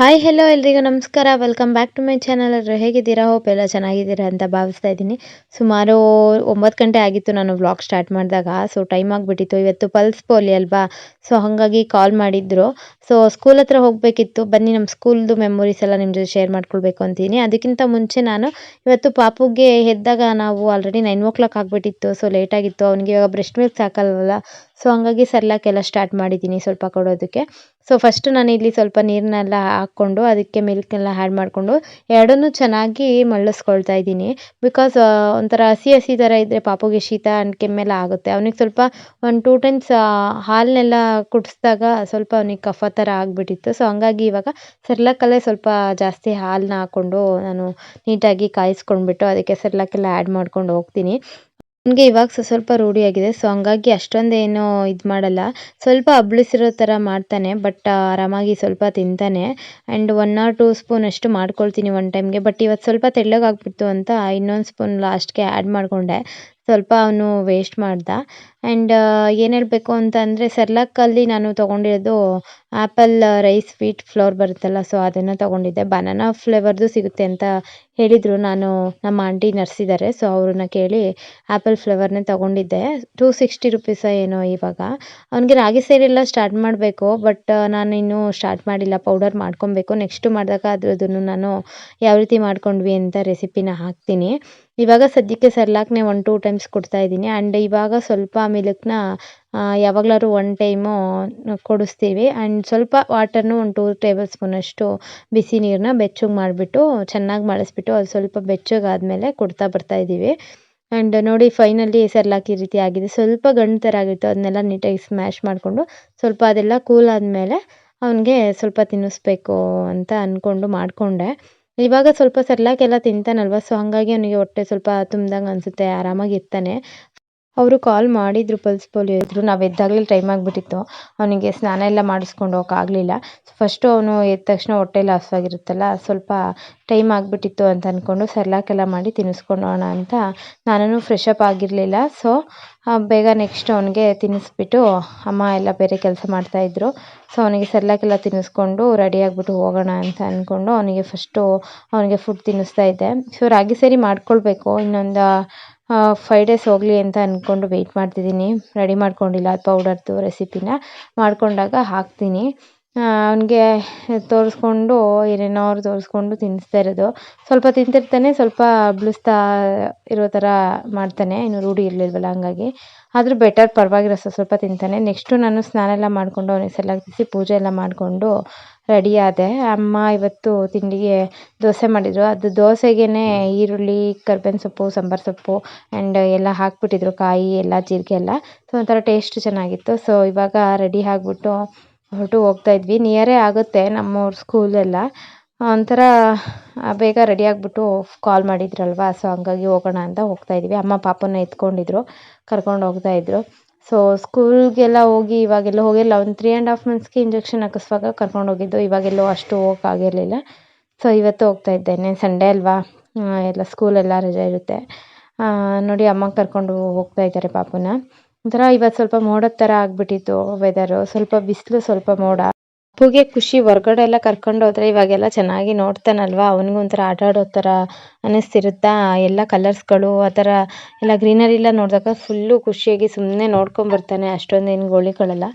Hi hello ಎಲ್ರಿಗೂ ನಮಸ್ಕಾರ. Welcome back to my channel ಎಲ್ಲರೂ ಹೇಗಿದ್ದೀರಾ? ಹೋಪ್ ಎಲ್ಲ ಚೆನ್ನಾಗಿದ್ದೀರಾ ಅಂತ ಭಾವಿಸ್ತಾ ಇದ್ದೀನಿ. ಸುಮಾರು ಒಂಬತ್ತು ಗಂಟೆ ಆಗಿತ್ತು ನಾನು ವ್ಲಾಗ್ ಸ್ಟಾರ್ಟ್ ಮಾಡಿದಾಗ. ಸೊ ಟೈಮ್ ಆಗಿಬಿಟ್ಟಿತ್ತು. ಇವತ್ತು ಪಲ್ಸ್ ಪೋಲಿ ಅಲ್ವಾ? ಸೊ ಹಾಗಾಗಿ ಕಾಲ್ ಮಾಡಿದ್ರು. ಸೊ ಸ್ಕೂಲ್ ಹತ್ರ ಹೋಗಬೇಕಿತ್ತು. ಬನ್ನಿ ನಮ್ಮ ಸ್ಕೂಲ್ದು ಮೆಮೊರೀಸ್ ಎಲ್ಲ ನಿಮ್ಮ ಜೊತೆ ಶೇರ್ ಮಾಡ್ಕೊಳ್ಬೇಕು ಅಂತೀನಿ. ಅದಕ್ಕಿಂತ ಮುಂಚೆ ನಾನು ಇವತ್ತು ಪಾಪುಗೆ ಎದ್ದಾಗ ನಾವು ಆಲ್ರೆಡಿ ನೈನ್ ಓ ಕ್ಲಾಕ್ ಆಗಿಬಿಟ್ಟಿತ್ತು ಸೊ ಲೇಟಾಗಿತ್ತು ಅವನಿಗೆ ಇವಾಗ ಬ್ರೆಸ್ಟ್ ಮಿಲ್ಕ್ ಸಾಕಲ್ವಲ್ಲ. ಸೊ ಹಂಗಾಗಿ ಸರ್ಲಾಕೆಲ್ಲ ಸ್ಟಾರ್ಟ್ ಮಾಡಿದ್ದೀನಿ ಸ್ವಲ್ಪ ಕೊಡೋದಕ್ಕೆ. ಸೊ ಫಸ್ಟ್ ನಾನು ಇಲ್ಲಿ ಸ್ವಲ್ಪ ನೀರನ್ನೆಲ್ಲ ಹಾಕ್ಕೊಂಡು ಅದಕ್ಕೆ ಮಿಲ್ಕ್ನೆಲ್ಲ ಆ್ಯಡ್ ಮಾಡಿಕೊಂಡು ಎರಡನ್ನೂ ಚೆನ್ನಾಗಿ ಮಳ್ಳಿಸ್ಕೊಳ್ತಾ ಇದ್ದೀನಿ. ಬಿಕಾಸ್ ಒಂಥರ ಹಸಿ ಹಸಿ ಥರ ಇದ್ದರೆ ಪಾಪುಗೆ ಶೀತ ಆ್ಯಂಡ್ ಕೆಮ್ಮೆಲ್ಲ ಆಗುತ್ತೆ. ಅವನಿಗೆ ಸ್ವಲ್ಪ ಒಂದು ಟೂ ಟೈಮ್ಸ್ ಹಾಲನ್ನೆಲ್ಲ ಕುಡಿಸಿದಾಗ ಸ್ವಲ್ಪ ಅವನಿಗೆ ಕಫ ಥರ ಆಗಿಬಿಟ್ಟಿತ್ತು. ಸೊ ಹಂಗಾಗಿ ಇವಾಗ ಸರ್ಲಾಕಲ್ಲೇ ಸ್ವಲ್ಪ ಜಾಸ್ತಿ ಹಾಲನ್ನ ಹಾಕ್ಕೊಂಡು ನಾನು ನೀಟಾಗಿ ಕಾಯಿಸ್ಕೊಂಡ್ಬಿಟ್ಟು ಅದಕ್ಕೆ ಸರ್ಲಾಕೆಲ್ಲ ಆ್ಯಡ್ ಮಾಡ್ಕೊಂಡು ಹೋಗ್ತೀನಿ. ಅವನಿಗೆ ಇವಾಗ ಸ್ವಲ್ಪ ಸ್ವಲ್ಪ ರೂಢಿಯಾಗಿದೆ ಸೊ, ಹಂಗಾಗಿ ಅಷ್ಟೊಂದೇನು ಇದು ಮಾಡಲ್ಲ. ಸ್ವಲ್ಪ ಅಬ್ಳಿಸಿರೋ ಥರ ಮಾಡ್ತಾನೆ, ಬಟ್ ಆರಾಮಾಗಿ ಸ್ವಲ್ಪ ತಿಂತಾನೆ. And one or two spoon ಅಷ್ಟು ಮಾಡ್ಕೊಳ್ತೀನಿ ಒನ್ ಟೈಮ್ಗೆ. ಬಟ್ ಇವತ್ತು ಸ್ವಲ್ಪ ತೆಳ್ಳಗಾಗ್ಬಿಡ್ತು ಅಂತ ಇನ್ನೊಂದು ಸ್ಪೂನ್ ಲಾಸ್ಟ್ಗೆ ಆ್ಯಡ್ ಮಾಡಿಕೊಂಡೆ. ಸ್ವಲ್ಪ ಅವನು ವೇಸ್ಟ್ ಮಾಡ್ದ. ಆ್ಯಂಡ್ ಏನು ಹೇಳಬೇಕು ಅಂತ ಅಂದರೆ ಸೆರ್ಲಾಕಲ್ಲಿ ನಾನು ತೊಗೊಂಡಿರೋದು ಆ್ಯಪಲ್ ರೈಸ್ ಸ್ವೀಟ್ ಫ್ಲೋರ್ ಬರುತ್ತಲ್ಲ ಸೊ ಅದನ್ನು ತೊಗೊಂಡಿದ್ದೆ. ಬನಾನಾ ಫ್ಲೇವರ್ದು ಸಿಗುತ್ತೆ ಅಂತ ಹೇಳಿದರು ನಾನು ನಮ್ಮ ಆಂಟಿ ನರ್ಸಿದ್ದಾರೆ ಸೊ ಅವ್ರನ್ನ ಕೇಳಿ ಆ್ಯಪಲ್ ಫ್ಲೇವರ್ನೇ ತೊಗೊಂಡಿದ್ದೆ. ಟೂ ಸಿಕ್ಸ್ಟಿ ರುಪೀಸ ಏನೋ ಇವಾಗ. ಅವನಿಗೆ ರಾಗಿ ಸೇರೆಲ್ಲ ಸ್ಟಾರ್ಟ್ ಮಾಡಬೇಕು ಬಟ್ ನಾನು ಇನ್ನೂ ಸ್ಟಾರ್ಟ್ ಮಾಡಿಲ್ಲ. ಪೌಡರ್ ಮಾಡ್ಕೊಬೇಕು. ನೆಕ್ಸ್ಟು ಮಾಡಿದಾಗ ಅದ್ರದ್ದು ನಾನು ಯಾವ ರೀತಿ ಮಾಡ್ಕೊಂಡ್ವಿ ಅಂತ ರೆಸಿಪಿನ ಹಾಕ್ತೀನಿ. ಇವಾಗ ಸದ್ಯಕ್ಕೆ ಸರ್ಲಾಕ್ನೇ ಒನ್ ಟೂ ಟೈಮ್ಸ್ ಕೊಡ್ತಾ ಇದ್ದೀನಿ. ಆ್ಯಂಡ್ ಇವಾಗ ಸ್ವಲ್ಪ ಮಿಲ್ಕ್ನ ಯಾವಾಗಲಾದ್ರು ಒನ್ ಟೈಮು ಕೊಡಿಸ್ತೀವಿ. ಆ್ಯಂಡ್ ಸ್ವಲ್ಪ ವಾಟರ್ನು ಒಂದು ಟೂ ಟೇಬಲ್ ಸ್ಪೂನಷ್ಟು ಬಿಸಿ ನೀರನ್ನ ಬೆಚ್ಚಗೆ ಮಾಡಿಬಿಟ್ಟು, ಚೆನ್ನಾಗಿ ಮಳಿಸ್ಬಿಟ್ಟು ಅದು ಸ್ವಲ್ಪ ಬೆಚ್ಚಗಾದಮೇಲೆ ಕೊಡ್ತಾ ಬರ್ತಾ ಇದ್ದೀವಿ ಆ್ಯಂಡ್ ನೋಡಿ ಫೈನಲಿ ಸರ್ಲಾಕ್ ಈ ರೀತಿ ಆಗಿದೆ. ಸ್ವಲ್ಪ ಗಂಡು ಥರ ಆಗಿತ್ತು. ಅದನ್ನೆಲ್ಲ ನೀಟಾಗಿ ಸ್ಮ್ಯಾಶ್ ಮಾಡಿಕೊಂಡು ಸ್ವಲ್ಪ ಅದೆಲ್ಲ ಕೂಲ್ ಆದಮೇಲೆ ಅವನಿಗೆ ಸ್ವಲ್ಪ ತಿನ್ನಿಸ್ಬೇಕು ಅಂತ ಅಂದ್ಕೊಂಡು ಮಾಡಿಕೊಂಡೆ. ಇವಾಗ ಸ್ವಲ್ಪ ಸೆರ್ಲಾಕ್ ಎಲ್ಲ ತಿಂತಾನಲ್ವ ಸೊ ಹಾಗಾಗಿ ಅವನಿಗೆ ಹೊಟ್ಟೆ ಸ್ವಲ್ಪ ತುಂಬ್ದಂಗೆ ಅನಿಸುತ್ತೆ ಆರಾಮಾಗಿ ಇರ್ತಾನೆ. ಅವರು ಕಾಲ್ ಮಾಡಿದ್ರು ಪಲ್ಸ್ ಪೋಲಿಯೋ ಇದ್ದರು ನಾವು ಎದ್ದಾಗಲೇ ಟೈಮ್ ಆಗಿಬಿಟ್ಟಿತ್ತು. ಅವನಿಗೆ ಸ್ನಾನ ಎಲ್ಲ ಮಾಡಿಸ್ಕೊಂಡು ಹೋಗೋಕ್ಕಾಗಲಿಲ್ಲ ಫಸ್ಟು ಅವನು ಎದ್ದ ತಕ್ಷಣ ಹೊಟ್ಟೆಲ್ಲ ಹಸಿವಾಗಿರುತ್ತಲ್ಲ ಸ್ವಲ್ಪ ಟೈಮ್ ಆಗಿಬಿಟ್ಟಿತ್ತು ಅಂತ ಅಂದ್ಕೊಂಡು ಸೆರ್ಲಾಕ್ ಎಲ್ಲ ಮಾಡಿ ತಿನ್ನಿಸ್ಕೊಂಡೋಣ ಅಂತ ನಾನು ಫ್ರೆಶ್ ಅಪ್ ಆಗಿರಲಿಲ್ಲ. ಸೊ ಬೇಗ ನೆಕ್ಸ್ಟ್ ಅವನಿಗೆ ತಿನ್ನಿಸ್ಬಿಟ್ಟು ಅಮ್ಮ ಎಲ್ಲ ಬೇರೆ ಕೆಲಸ ಮಾಡ್ತಾಯಿದ್ರು ಸೊ ಅವನಿಗೆ ಸೆರ್ಲಾಕ್ ಎಲ್ಲ ತಿನ್ನಿಸ್ಕೊಂಡು ರೆಡಿ ಆಗಿಬಿಟ್ಟು ಹೋಗೋಣ ಅಂತ ಅಂದ್ಕೊಂಡು ಅವನಿಗೆ ಫಸ್ಟು ಅವನಿಗೆ ಫುಡ್ ತಿನ್ನಿಸ್ತಾ ಇದ್ದೆ. ಸೊ ರಾಗಿ ಸೇರಿ ಮಾಡ್ಕೊಳ್ಬೇಕು. ಇನ್ನೊಂದು ಫೈವ್ ಡೇಸ್ ಹೋಗಲಿ ಅಂತ ಅಂದ್ಕೊಂಡು ವೆಯ್ಟ್ ಮಾಡ್ತಿದ್ದೀನಿ. ರೆಡಿ ಮಾಡ್ಕೊಂಡಿಲ್ಲ ಪೌಡರ್ದು ರೆಸಿಪಿನ ಮಾಡಿಕೊಂಡಾಗ ಹಾಕ್ತೀನಿ. ಅವನಿಗೆ ತೋರಿಸ್ಕೊಂಡು ಏನೇನೋ ತೋರಿಸ್ಕೊಂಡು ತಿನ್ನಿಸ್ತಾ ಇರೋದು. ಸ್ವಲ್ಪ ತಿಂತಿರ್ತಾನೆ, ಸ್ವಲ್ಪ ಬ್ಲುಸ್ತಾ ಇರೋ ಥರ ಮಾಡ್ತಾನೆ. ಇನ್ನು ರೂಢಿ ಇರಲಿಲ್ವಲ್ಲ ಹಂಗಾಗಿ. ಆದರೂ ಬೆಟರ್ ಪರವಾಗಿಲ್ಲ ಸ್ವಲ್ಪ ಸ್ವಲ್ಪ ತಿಂತಾನೆ. ನೆಕ್ಸ್ಟು ನಾನು ಸ್ನಾನ ಎಲ್ಲ ಮಾಡಿಕೊಂಡು ಅವನಿಗೆ ಸಲ್ಲಾಗಿಸಿ ಪೂಜೆ ಎಲ್ಲ ಮಾಡಿಕೊಂಡು ರೆಡಿ ಆದೆ ಅಮ್ಮ ಇವತ್ತು ತಿಂಡಿಗೆ ದೋಸೆ ಮಾಡಿದರು. ಅದು ದೋಸೆಗೇ ಈರುಳ್ಳಿ, ಕರ್ಬೇವಿನ ಸೊಪ್ಪು, ಸಾಂಬಾರು ಸೊಪ್ಪು ಆ್ಯಂಡ್ ಎಲ್ಲ ಹಾಕಿಬಿಟ್ಟಿದ್ರು, ಕಾಯಿ ಎಲ್ಲ, ಜೀರಿಗೆ ಎಲ್ಲ. ಸೊ ಒಂಥರ ಟೇಸ್ಟ್ ಚೆನ್ನಾಗಿತ್ತು. ಸೊ ಇವಾಗ ರೆಡಿ ಆಗಿಬಿಟ್ಟು ಹೊರಟು ಹೋಗ್ತಾ ಇದ್ವಿ. ನಿಯರೇ ಆಗುತ್ತೆ ನಮ್ಮೂರ ಸ್ಕೂಲೆಲ್ಲ ಒಂಥರ ಬೇಗ ರೆಡಿ ಆಗಿಬಿಟ್ಟು ಕಾಲ್ ಮಾಡಿದ್ರಲ್ವಾ? ಸೊ ಹಂಗಾಗಿ ಹೋಗೋಣ ಅಂತ ಹೋಗ್ತಾ ಇದ್ವಿ. ಅಮ್ಮ ಪಾಪನ ಎತ್ಕೊಂಡಿದ್ರು, ಕರ್ಕೊಂಡು ಹೋಗ್ತಾ ಇದ್ರು. ಸೊ ಸ್ಕೂಲ್ಗೆಲ್ಲ ಹೋಗಿ ಇವಾಗೆಲ್ಲ ಹೋಗಿಲ್ಲ, ಒಂದು ತ್ರೀ ಆ್ಯಂಡ್ ಹಾಫ್ ಮಂತ್ಸ್ಗೆ ಇಂಜೆಕ್ಷನ್ ಹಾಕಿಸುವಾಗ ಕರ್ಕೊಂಡು ಹೋಗಿದ್ದು ಇವಾಗೆಲ್ಲೋ ಅಷ್ಟು ಹೋಗೋಕ್ಕಾಗಿರಲಿಲ್ಲ ಸೊ ಇವತ್ತು ಹೋಗ್ತಾ ಇದ್ದೇನೆ ಸಂಡೇ ಅಲ್ವಾ? ಎಲ್ಲ ಸ್ಕೂಲೆಲ್ಲ ರಜೆ ಇರುತ್ತೆ. ನೋಡಿ ಅಮ್ಮ ಕರ್ಕೊಂಡು ಹೋಗ್ತಾ ಇದ್ದಾರೆ ಪಾಪುನ. ಒಂಥರ ಇವತ್ತು ಸ್ವಲ್ಪ ಮೋಡದ ಥರ ಆಗಿಬಿಟ್ಟಿತ್ತು ವೆದರು ಸ್ವಲ್ಪ ಬಿಸಿಲು, ಸ್ವಲ್ಪ ಮೋಡ. ಅಪ್ಪುಗೆ ಖುಷಿ ಹೊರ್ಗಡೆ ಎಲ್ಲ ಕರ್ಕೊಂಡು ಹೋದ್ರೆ ಇವಾಗೆಲ್ಲ ಚೆನ್ನಾಗಿ ನೋಡ್ತಾನಲ್ವಾ? ಅವನಿಗೂ ಒಂಥರ ಆಟ ಆಡೋ ಥರ ಅನ್ನಿಸ್ತಿರುತ್ತಾ ಎಲ್ಲ ಕಲರ್ಸ್ಗಳು, ಆ ಥರ ಎಲ್ಲ ಗ್ರೀನರಿ ಎಲ್ಲ ನೋಡಿದಾಗ ಫುಲ್ಲು ಖುಷಿಯಾಗಿ ಸುಮ್ಮನೆ ನೋಡ್ಕೊಂಬರ್ತಾನೆ ಅಷ್ಟೊಂದೇನು ಗೋಳಿಗಳಲ್ಲ.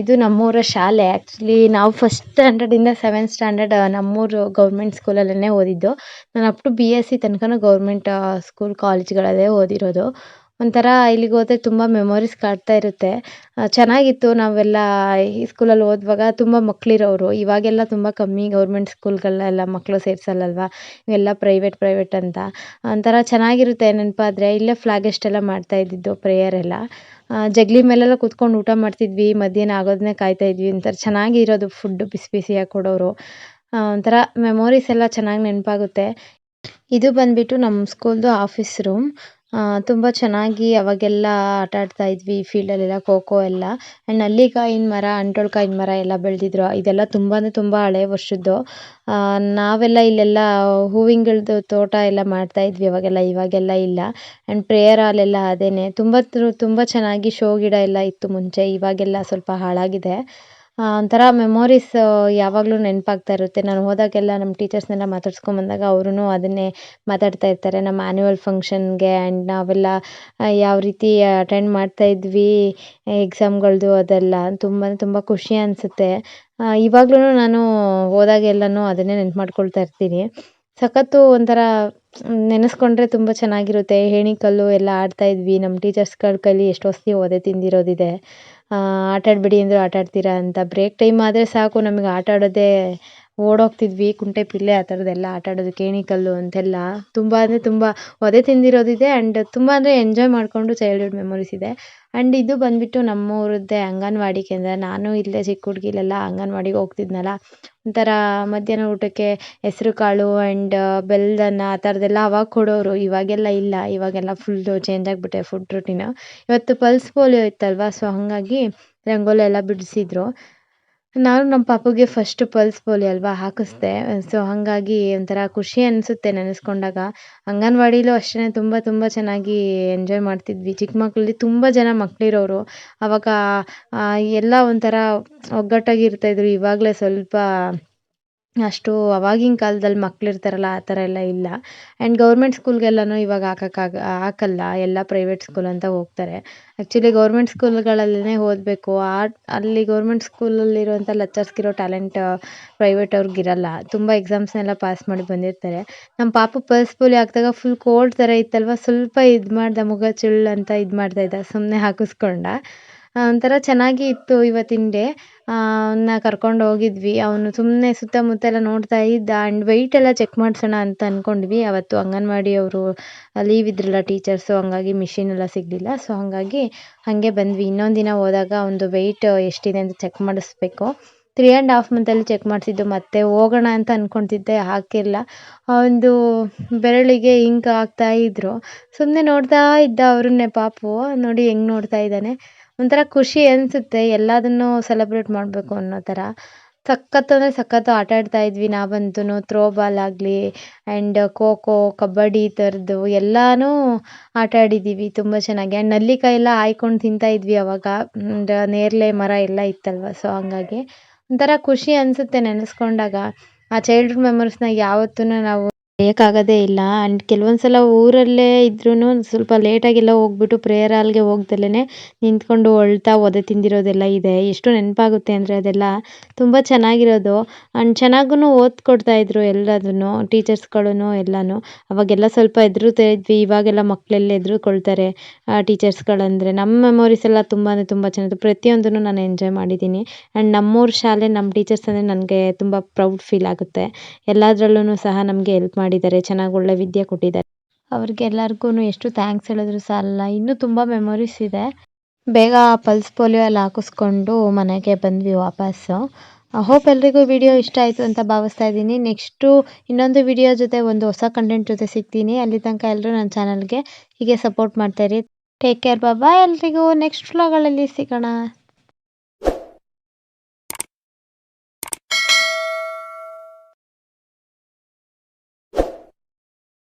ಇದು ನಮ್ಮೂರ ಶಾಲೆ. ಆ್ಯಕ್ಚುಲಿ ನಾವು ಫಸ್ಟ್ ಸ್ಟ್ಯಾಂಡರ್ಡಿಂದ ಸೆವೆಂತ್ ಸ್ಟ್ಯಾಂಡರ್ಡ್ ನಮ್ಮೂರು ಗೌರ್ಮೆಂಟ್ ಸ್ಕೂಲಲ್ಲೇ ಓದಿದ್ದು. ನಾನು up to B S C ತನಕನೂ ಗೌರ್ಮೆಂಟ್ ಸ್ಕೂಲ್ ಕಾಲೇಜ್ಗಳಲ್ಲೇ ಓದಿರೋದು. ಒಂಥರ ಇಲ್ಲಿಗೆ ಹೋದ್ರೆ ತುಂಬ ಮೆಮೊರೀಸ್ ಕಾಡ್ತಾ ಇರುತ್ತೆ. ಚೆನ್ನಾಗಿತ್ತು ನಾವೆಲ್ಲ ಈ ಸ್ಕೂಲಲ್ಲಿ ಓದುವಾಗ ತುಂಬ ಮಕ್ಕಳಿರೋರು ಇವಾಗೆಲ್ಲ ತುಂಬ ಕಮ್ಮಿ ಗೌರ್ಮೆಂಟ್ ಸ್ಕೂಲ್ಗಳಲ್ಲೆಲ್ಲ ಮಕ್ಕಳು ಸೇರಿಸಲ್ಲಲ್ವಾ? ಇವೆಲ್ಲ ಪ್ರೈವೇಟ್ ಪ್ರೈವೇಟ್ ಅಂತ. ಒಂಥರ ಚೆನ್ನಾಗಿರುತ್ತೆ ನೆನಪಾದ್ರೆ. ಇಲ್ಲೇ ಫ್ಲಾಗ್ ಎಲ್ಲ ಮಾಡ್ತಾ ಇದ್ದಿದ್ದು ಪ್ರೇಯರ್ ಎಲ್ಲ. ಜಗಲಿ ಮೇಲೆಲ್ಲ ಕೂತ್ಕೊಂಡು ಊಟ ಮಾಡ್ತಿದ್ವಿ. ಮಧ್ಯಾಹ್ನ ಆಗೋದನ್ನೇ ಕಾಯ್ತಾ ಇದ್ವಿ. ಒಂಥರ ಚೆನ್ನಾಗಿರೋದು ಫುಡ್ ಬಿಸಿ, ಬಿಸಿಯಾಗಿ ಕೊಡೋರು. ಒಂಥರ ಮೆಮೊರೀಸ್ ಎಲ್ಲ ಚೆನ್ನಾಗಿ ನೆನಪಾಗುತ್ತೆ. ಇದು ಬಂದ್ಬಿಟ್ಟು ನಮ್ಮ ಸ್ಕೂಲ್ದು ಆಫೀಸ್ ರೂಮ್. ತುಂಬ ಚೆನ್ನಾಗಿ ಅವಾಗೆಲ್ಲ ಆಟ ಆಡ್ತಾ ಇದ್ವಿ, ಫೀಲ್ಡಲ್ಲೆಲ್ಲ ಖೋ ಖೋ ಎಲ್ಲ. ಆ್ಯಂಡ್ ನಲ್ಲಿಕಾಯಿನ ಮರ ಅಂಟೋಳ್ಕಾಯಿನ ಮರ ಎಲ್ಲ ಬೆಳೆದಿದ್ರು. ಇದೆಲ್ಲ ತುಂಬಾ ಅಂದ್ರೆ ತುಂಬ ಹಳೆ ವರ್ಷದ್ದು. ನಾವೆಲ್ಲ ಇಲ್ಲೆಲ್ಲ ಹೂವಿನಗಳದ್ದು ತೋಟ ಎಲ್ಲ ಮಾಡ್ತಾ ಇದ್ವಿ ಅವಾಗೆಲ್ಲ, ಇವಾಗೆಲ್ಲ ಇಲ್ಲ. ಆ್ಯಂಡ್ ಪ್ರೇಯರ್ ಹಾಲ್ ಎಲ್ಲಾ ಅದೇನೆ. ತುಂಬಾ ತುಂಬ ಚೆನ್ನಾಗಿ ಶೋ ಗಿಡ ಎಲ್ಲ ಇತ್ತು ಮುಂಚೆ. ಇವಾಗೆಲ್ಲ ಸ್ವಲ್ಪ ಹಾಳಾಗಿದೆ. ಒಂಥರ ಮೆಮೊರೀಸ್ ಯಾವಾಗಲೂ ನೆನಪಾಗ್ತಾ ಇರುತ್ತೆ. ನಾನು ಹೋದಾಗೆಲ್ಲ ನಮ್ಮ ಟೀಚರ್ಸ್ನೆಲ್ಲ ಮಾತಾಡ್ಸ್ಕೊಂಬಂದಾಗ ಅವರೂ ಅದನ್ನೇ ಮಾತಾಡ್ತಾ ಇರ್ತಾರೆ. ನಮ್ಮ ಆ್ಯನ್ಯುವಲ್ ಫಂಕ್ಷನ್ಗೆ ಆ್ಯಂಡ್ ನಾವೆಲ್ಲ ಯಾವ ರೀತಿ ಅಟೆಂಡ್ ಮಾಡ್ತಾ ಇದ್ವಿ ಎಕ್ಸಾಮ್ಗಳದ್ದು ಅದೆಲ್ಲ ತುಂಬ ತುಂಬ ಖುಷಿ ಅನಿಸುತ್ತೆ. ಇವಾಗ್ಲೂ ನಾನು ಹೋದಾಗೆಲ್ಲನೂ ಅದನ್ನೇ ನೆನ್ಪು ಮಾಡ್ಕೊಳ್ತಾ ಇರ್ತೀನಿ. ಸಖತ್ತು ಒಂಥರ ನೆನೆಸ್ಕೊಂಡ್ರೆ ತುಂಬ ಚೆನ್ನಾಗಿರುತ್ತೆ. ಏಣಿಕಲ್ಲು ಎಲ್ಲ ಆಡ್ತಾ ಇದ್ವಿ. ನಮ್ಮ ಟೀಚರ್ಸ್ಗಳ ಕೈಲಿ ಎಷ್ಟು ಸತಿ ಒದೆ ತಿಂದಿರೋದಿದೆ. ಆಟ ಆಡಬೇಡಿ ಅಂದರೂ ಆಟ ಆಡ್ತೀರಾ ಅಂತ. ಬ್ರೇಕ್ ಟೈಮ್ ಆದರೆ ಸಾಕು. ನಮಗೆ ಆಟ ಆಡೋದೇ ಓಡೋಗ್ತಿದ್ವಿ ಕುಂಟೆ ಪಿಲ್ಲೆ ಆ ಥರದ್ದೆಲ್ಲ ಆಟ ಆಡೋದಕ್ಕೆ ಏಣಿಕಲ್ಲು ಅಂತೆಲ್ಲ ತುಂಬ ಅಂದರೆ ತುಂಬ ಒದೆ ತಿಂದಿರೋದಿದೆ ಆ್ಯಂಡ್ ತುಂಬ ಅಂದರೆ ಎಂಜಾಯ್ ಮಾಡಿಕೊಂಡು ಚೈಲ್ಡ್ಹುಡ್ ಮೆಮೊರೀಸ್ ಇದೆ. ಆ್ಯಂಡ್ ಇದು ಬಂದುಬಿಟ್ಟು ನಮ್ಮೂರದ್ದೇ ಅಂಗನವಾಡಿ ಕೇಂದ್ರ. ನಾನು ಇಲ್ಲೇ ಚಿಕ್ಕ ಹುಡ್ಗಿಲೆಲ್ಲ ಅಂಗನವಾಡಿಗೆ ಹೋಗ್ತಿದ್ನಲ್ಲ. ಒಂಥರ ಮಧ್ಯಾಹ್ನ ಊಟಕ್ಕೆ ಹೆಸ್ರು ಕಾಳು ಆ್ಯಂಡ್ ಬೆಲ್ಲದನ್ನ ಆ ಥರದ್ದೆಲ್ಲ ಅವಾಗ ಕೊಡೋರು. ಇವಾಗೆಲ್ಲ ಇಲ್ಲ. ಇವಾಗೆಲ್ಲ ಫುಲ್ಲು ಚೇಂಜ್ ಆಗಿಬಿಟ್ಟೆ ಫುಡ್ ರೂಟೀನು ಇವತ್ತು ಪಲ್ಸ್ ಪೋಲಿಯೋ ಇತ್ತಲ್ವ? ಸೊ ಹಾಗಾಗಿ ರಂಗೋಲಿ ಎಲ್ಲ ಬಿಡಿಸಿದ್ರು. ನಾನು ನಮ್ಮ ಪಾಪುಗೆ ಫಸ್ಟ್ ಪಲ್ಸ್ ಪೋಲಿಯೋ ಅಲ್ವಾ ಹಾಕಿಸ್ದೆ. ಸೊ ಹಾಗಾಗಿ ಒಂಥರ ಖುಷಿ ಅನಿಸುತ್ತೆ ನೆನೆಸ್ಕೊಂಡಾಗ. ಅಂಗನವಾಡಿಲೂ ಅಷ್ಟೇ ತುಂಬ ತುಂಬ ಚೆನ್ನಾಗಿ ಎಂಜಾಯ್ ಮಾಡ್ತಿದ್ವಿ. ಚಿಕ್ಕ ಮಕ್ಕಳಲ್ಲಿ ತುಂಬ ಜನ ಮಕ್ಕಳಿರೋರು ಆವಾಗ ಎಲ್ಲ ಒಂಥರ ಒಗ್ಗಟ್ಟಾಗಿ ಇರ್ತಾಯಿದ್ರು ಇವಾಗಲೇ ಸ್ವಲ್ಪ ಅಷ್ಟು ಅವಾಗಿನ ಕಾಲದಲ್ಲಿ ಇರ್ತಾರಲ್ಲ ಆ ಥರ ಎಲ್ಲ ಇಲ್ಲ. ಆ್ಯಂಡ್ ಗೌರ್ಮೆಂಟ್ ಸ್ಕೂಲ್ಗೆಲ್ಲನೂ ಇವಾಗ ಹಾಕಕ್ಕಾಗ ಹಾಕಲ್ಲ, ಎಲ್ಲ ಪ್ರೈವೇಟ್ ಸ್ಕೂಲ್ ಅಂತ ಹೋಗ್ತಾರೆ. ಆ್ಯಕ್ಚುಲಿ ಗೌರ್ಮೆಂಟ್ ಸ್ಕೂಲ್ಗಳಲ್ಲೇ ಓದಬೇಕು. ಆ, ಅಲ್ಲಿ ಗೌರ್ಮೆಂಟ್ ಸ್ಕೂಲಲ್ಲಿರುವಂಥ ಲೆಕ್ಚರ್ಸ್ಗಿರೋ ಟ್ಯಾಲೆಂಟ್ ಪ್ರೈವೇಟ್ ಅವ್ರಿಗಿರಲ್ಲ ತುಂಬ ಎಕ್ಸಾಮ್ಸ್ನೆಲ್ಲ ಪಾಸ್ ಮಾಡಿ ಬಂದಿರ್ತಾರೆ. ನಮ್ಮ ಪಾಪ ಪಲ್ಸ್ ಪೋಲಿಯೋ ಹಾಕಿದಾಗ ಫುಲ್ ಕೋಲ್ಡ್ ಥರ ಇತ್ತಲ್ವ? ಸ್ವಲ್ಪ ಇದು ಮಾಡ್ದೆ, ಮುಖ ಚಿಳ್ಳು ಅಂತ ಇದು ಮಾಡ್ತಾಯಿದ್ದ ಸುಮ್ಮನೆ ಹಾಕಿಸ್ಕೊಂಡ. ಒಂಥರ ಚೆನ್ನಾಗಿ ಇತ್ತು ಇವತ್ತಿನ ಡೇ ಅವನ್ನ ಕರ್ಕೊಂಡು ಹೋಗಿದ್ವಿ. ಅವನು ಸುಮ್ಮನೆ ಸುತ್ತಮುತ್ತ ಎಲ್ಲ ನೋಡ್ತಾ ಇದ್ದ. ಆ್ಯಂಡ್ ವೆಯ್ಟ್ ಎಲ್ಲ ಚೆಕ್ ಮಾಡಿಸೋಣ ಅಂತ ಅಂದ್ಕೊಂಡ್ವಿ ಅವತ್ತು ಅಂಗನವಾಡಿ ಅವರು ಲೀವ್ ಇದ್ರಲ್ಲ ಟೀಚರ್ಸು ಹಂಗಾಗಿ ಮಿಷಿನ್ ಎಲ್ಲ ಸಿಗಲಿಲ್ಲ. ಸೊ ಹಾಗಾಗಿ ಹಾಗೆ ಬಂದ್ವಿ. ಇನ್ನೊಂದು ದಿನ ಹೋದಾಗ ಅವನದು ವೆಯ್ಟ್ ಎಷ್ಟಿದೆ ಅಂತ ಚೆಕ್ ಮಾಡಿಸ್ಬೇಕು. ತ್ರೀ ಆ್ಯಂಡ್ ಹಾಫ್ ಮಂತಲ್ಲಿ ಚೆಕ್ ಮಾಡಿಸಿದ್ದು. ಮತ್ತೆ ಹೋಗೋಣ ಅಂತ ಅಂದ್ಕೊಳ್ತಿದ್ದೆ ಹಾಕಿಲ್ಲ ಒಂದು ಬೆರಳಿಗೆ ಇಂಕ್ ಹಾಕ್ತಾ ಇದ್ದರು ಸುಮ್ಮನೆ ನೋಡ್ತಾ ಇದ್ದ ಅವ್ರನ್ನೇ ಪಾಪು. ನೋಡಿ ಹೆಂಗೆ ನೋಡ್ತಾ ಇದ್ದಾನೆ. ಒಂಥರ ಖುಷಿ ಅನಿಸುತ್ತೆ, ಎಲ್ಲದನ್ನು ಸೆಲೆಬ್ರೇಟ್ ಮಾಡಬೇಕು ಅನ್ನೋ ಥರ. ಸಖತ್ತು ಅಂದರೆ ಸಖತ್ತು ಆಟ ಆಡ್ತಾ ಇದ್ವಿ ನಾವಂತೂ ತ್ರೋ ಬಾಲ್ ಆಗಲಿ ಆ್ಯಂಡ್ ಖೋ ಖೋ, ಕಬಡ್ಡಿ ಈ ಥರದ್ದು ಎಲ್ಲನೂ ಆಟ ಆಡಿದ್ದೀವಿ ತುಂಬ ಚೆನ್ನಾಗಿ. ಆ್ಯಂಡ್ ನಲ್ಲಿಕಾಯಿ ಎಲ್ಲ ಹಾಯ್ಕೊಂಡು ತಿಂತಾ ಇದ್ವಿ ಅವಾಗ. ನೇರಳೆ ಮರ ಎಲ್ಲ ಇತ್ತಲ್ವ ಸೊ ಹಂಗಾಗಿ ಒಂಥರ ಖುಷಿ ಅನಿಸುತ್ತೆ ನೆನೆಸ್ಕೊಂಡಾಗ. ಆ ಚೈಲ್ಡ್ಹುಡ್ ಮೆಮೊರೀಸ್ನ ಯಾವತ್ತೂ ನಾವು ಮರೆಯೋಕ್ಕಾಗೋದೇ ಇಲ್ಲ. ಆ್ಯಂಡ್ ಕೆಲವೊಂದು ಸಲ ಊರಲ್ಲೇ ಇದ್ರೂ ಸ್ವಲ್ಪ ಲೇಟಾಗೆಲ್ಲ ಹೋಗ್ಬಿಟ್ಟು ಪ್ರೇಯರ್ ಹಾಲ್ಗೆ ಹೋಗ್ದಲೇ ನಿಂತ್ಕೊಂಡು ಅಳ್ತಾ ಒದೆ ತಿಂದಿರೋದೆಲ್ಲ ಇದೆ. ಎಷ್ಟು ನೆನಪಾಗುತ್ತೆ ಅಂದರೆ ಅದೆಲ್ಲ ತುಂಬ ಚೆನ್ನಾಗಿರೋದು. ಆ್ಯಂಡ್ ಚೆನ್ನಾಗೂ ಓದ್ಕೊಡ್ತಾ ಇದ್ರು ಎಲ್ಲದನ್ನು ಟೀಚರ್ಸ್ಗಳೂ ಎಲ್ಲಾನು. ಅವಾಗೆಲ್ಲ ಸ್ವಲ್ಪ ಹೆದರುತ್ತಾ ಇದ್ವಿ. ಇವಾಗೆಲ್ಲ ಮಕ್ಕಳೆಲ್ಲ ಹೆದ್ರುಕೊಳ್ತಾರೆ ಟೀಚರ್ಸ್ಗಳಂದರೆ ನಮ್ಮ ಮೆಮೊರೀಸ್ ಎಲ್ಲ ತುಂಬ ಅಂದರೆ ತುಂಬ ಚೆನ್ನಾಗಿದೆ ಪ್ರತಿಯೊಂದನ್ನು ನಾನು ಎಂಜಾಯ್ ಮಾಡಿದ್ದೀನಿ. ಆ್ಯಂಡ್ ನಮ್ಮೂರ ಶಾಲೆ, ನಮ್ಮ ಟೀಚರ್ಸ್ ಅಂದರೆ ನನಗೆ ತುಂಬ ಪ್ರೌಡ್ ಫೀಲ್ ಆಗುತ್ತೆ. ಎಲ್ಲದರಲ್ಲೂ ಸಹ ನಮಗೆ ಹೆಲ್ಪ್ ಮಾಡಿದ್ದಾರೆ ಚೆನ್ನಾಗಿ ಒಳ್ಳೆ ವಿದ್ಯೆ ಕೊಟ್ಟಿದ್ದಾರೆ ಅವ್ರಿಗೆಲ್ಲರಿಗೂ ಎಷ್ಟು ಥ್ಯಾಂಕ್ಸ್ ಹೇಳಿದ್ರು ಸಾಲಲ್ಲ. ಇನ್ನೂ ತುಂಬ ಮೆಮೊರೀಸ್ ಇದೆ. ಬೇಗ ಪಲ್ಸ್ ಪೋಲಿಯೋ ಎಲ್ಲ ಹಾಕಿಸ್ಕೊಂಡು ಮನೆಗೆ ಬಂದ್ವಿ ವಾಪಸ್ಸು. ಹೋಪ್ ಎಲ್ರಿಗೂ ವಿಡಿಯೋ ಇಷ್ಟ ಆಯಿತು ಅಂತ ಭಾವಿಸ್ತಾ ಇದ್ದೀನಿ. ನೆಕ್ಸ್ಟು ಇನ್ನೊಂದು ವಿಡಿಯೋ ಜೊತೆ ಒಂದು ಹೊಸ ಕಂಟೆಂಟ್ ಜೊತೆ ಸಿಗ್ತೀನಿ. ಅಲ್ಲಿ ತನಕ ಎಲ್ಲರೂ ನನ್ನ ಚಾನಲ್ಗೆ ಹೀಗೆ ಸಪೋರ್ಟ್ ಮಾಡ್ತಾಯಿರಿ ಟೇಕ್ ಕೇರ್ ಬಾಬಾ ಎಲ್ರಿಗೂ. ನೆಕ್ಸ್ಟ್ ಫ್ಲೋಗಳಲ್ಲಿ ಸಿಗೋಣ.